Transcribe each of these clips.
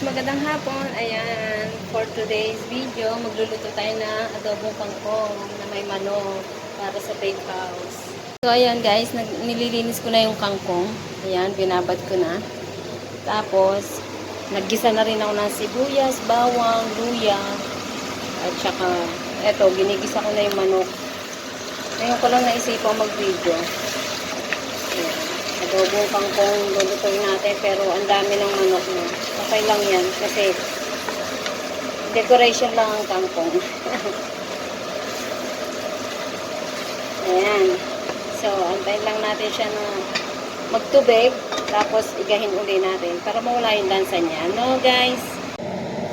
magandang hapon. Ayan, for today's video, magluluto tayo na adobong kangkong na may manok para sa bake house. So, ayan guys, nililinis ko na yung kangkong. Ayan, binabad ko na. Tapos, naggisa na rin ako ng sibuyas, bawang, luya, at saka, eto, ginigisa ko na yung manok. Ngayon ko lang naisipang mag-video. Ayan. Adobong kangkong lulutuin natin pero ang dami ng manok na. Okay lang yan kasi decoration lang ang kangkong. Ayan. So, antayin lang natin siya na magtubig tapos igahin uli natin para mawala yung lansa niya. No, guys?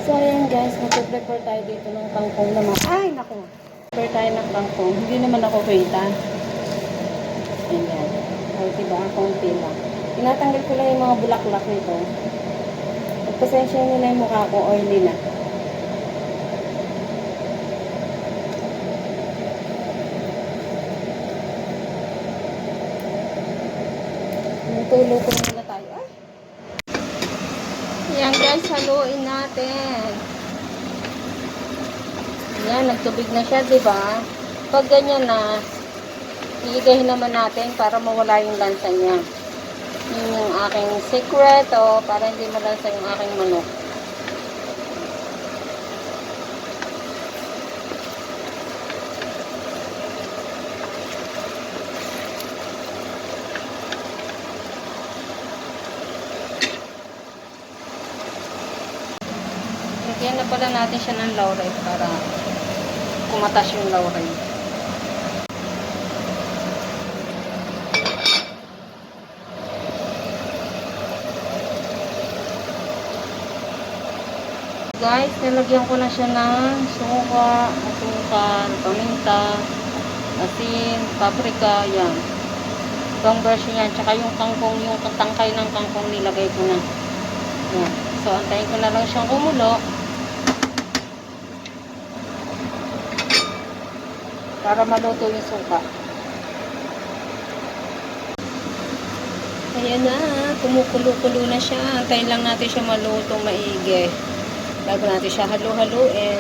So, ayan guys, mag-prepare tayo dito ng kangkong naman. Ay, naku! Prepare tayo ng kangkong. Hindi naman ako kita. Ayan. O, diba? Konti lang. Tinatanggal ko lang yung mga bulaklak nito. Pagpasensya nyo na yung mukha ko, oily na. Tulo ko muna tayo. Ay! Yan guys, haluin natin. Yan, nagtubig na siya, di ba? Pag ganyan na, iigahin naman natin para mawala yung lansa niya. Yun yung aking secret o para hindi malansa yung aking manok. Lagyan na pala natin siya ng laurel para kumatas yung laurel. Guys, nilagyan ko na siya ng suka, asukal, paminta, asin, paprika, yan. Itong version yan. Tsaka yung kangkong, yung tangkay ng kangkong nilagay ko na. Yan. So, antayin ko na lang siyang kumulo. Para maluto yung suka. Ayan na, kumukulo-kulo na siya. Antayin lang natin siya malutong maigi. Bago natin siya halu-haluin.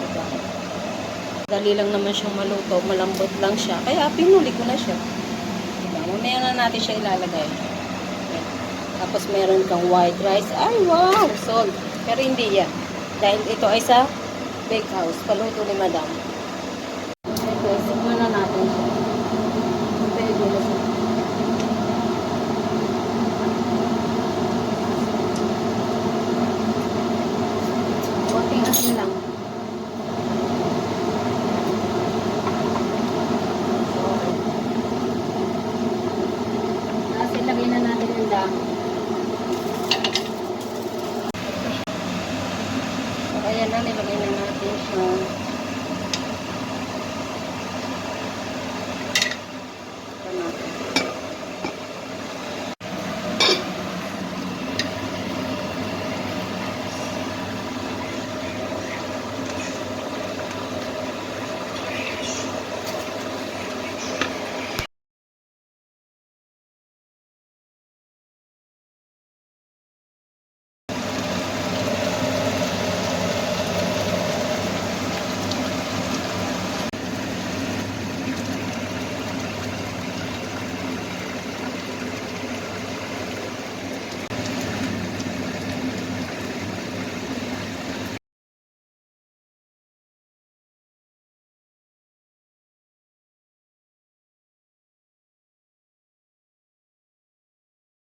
Diba? Dali lang naman siyang maluto. Malambot lang siya. Kaya pinuli ko na siya. Diba? Mamaya na natin siya ilalagay. Tapos meron kang white rice. Ay, wow! Salt. Pero hindi yan. Dahil ito ay sa bakehouse. Paluto ni madam. lang. So, ayan na, nilagay na natin siya.